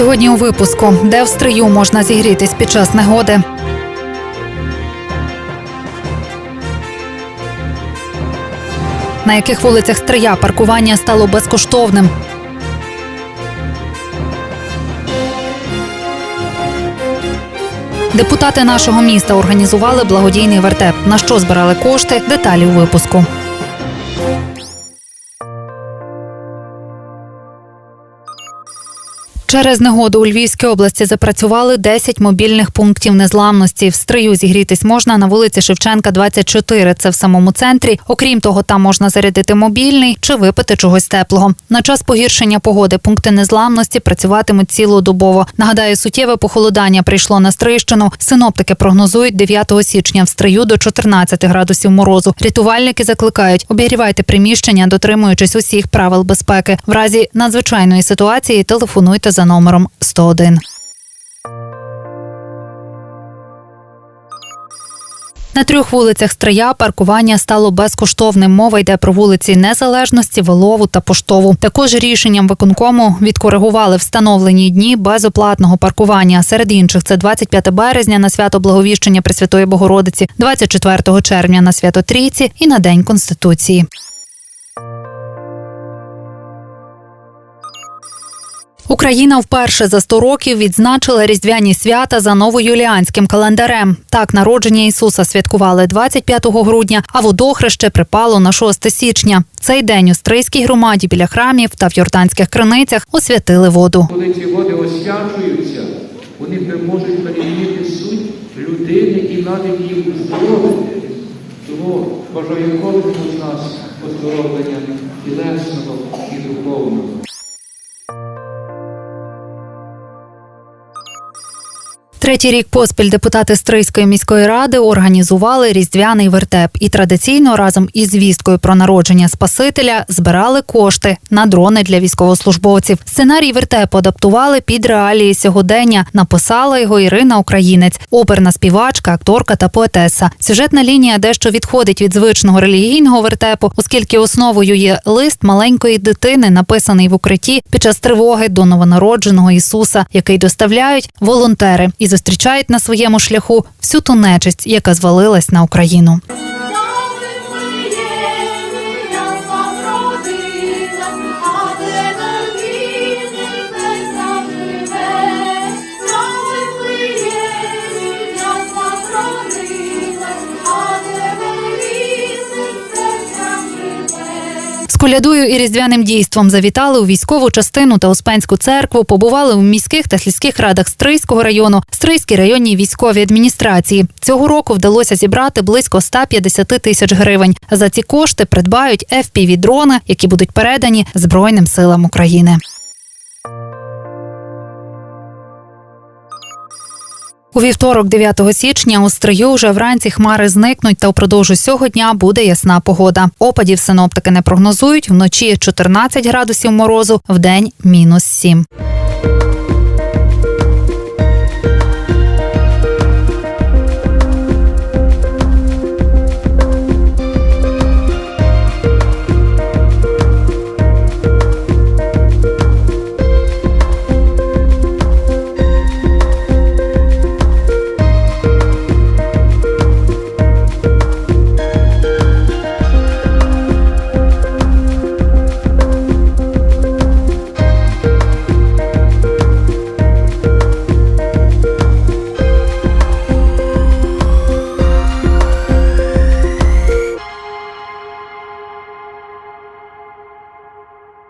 Сьогодні у випуску, де в стрию можна зігрітись під час негоди. На яких вулицях Стрия паркування стало безкоштовним? Депутати нашого міста організували благодійний вертеп. На що збирали кошти? Деталі у випуску. Через негоду у Львівській області запрацювали 10 мобільних пунктів незламності. В стрию зігрітись можна на вулиці Шевченка, 24. Це в самому центрі. Окрім того, там можна зарядити мобільний чи випити чогось теплого. На час погіршення погоди пункти незламності працюватимуть цілодобово. Нагадаю, суттєве похолодання прийшло на Стрийщину. Синоптики прогнозують 9 січня в стрию до 14 градусів морозу. Рятувальники закликають обігрівайте приміщення, дотримуючись усіх правил безпеки. В разі надзвичайної ситуації телефонуйте за номером 101. На трьох вулицях Стрия паркування стало безкоштовним. Мова йде про вулиці Незалежності, Волову та Поштову. Також рішенням виконкому відкоригували встановлені дні безоплатного паркування. Серед інших це 25 березня на свято Благовіщення Пресвятої Богородиці, 24 червня на свято Трійці і на День Конституції. Україна вперше за 100 років відзначила різдвяні свята за новоюліанським календарем. Так, народження Ісуса святкували 25 грудня, а водохреще припало на 6 січня. Цей день у Стрийській громаді біля храмів та в Йорданських криницях освятили воду. Коли ці води освячуються, вони можуть перемінити суть людини і навіть її оздоровити. Тому бажаю кожному з нас оздоровлення тілесного і духовного. Третій рік поспіль депутати Стрийської міської ради організували різдвяний вертеп і традиційно разом із звісткою про народження Спасителя збирали кошти на дрони для військовослужбовців. Сценарій вертепу адаптували під реалії сьогодення. Написала його Ірина Українець, оперна співачка, акторка та поетеса. Сюжетна лінія дещо відходить від звичного релігійного вертепу, оскільки основою є лист маленької дитини, написаний в укритті під час тривоги до новонародженого Ісуса, який доставляють волонтери зустрічають на своєму шляху всю ту нечисть, яка звалилась на Україну. Колядою і різдвяним дійством завітали у військову частину та Успенську церкву, побували у міських та сільських радах Стрийського району, Стрийській районній військовій адміністрації. Цього року вдалося зібрати близько 150 тисяч гривень. За ці кошти придбають FPV-дрони, які будуть передані Збройним силам України. У вівторок, 9 січня, у стрию вже вранці хмари зникнуть, та впродовж усього дня буде ясна погода. Опадів синоптики не прогнозують. Вночі 14 градусів морозу, вдень мінус 7.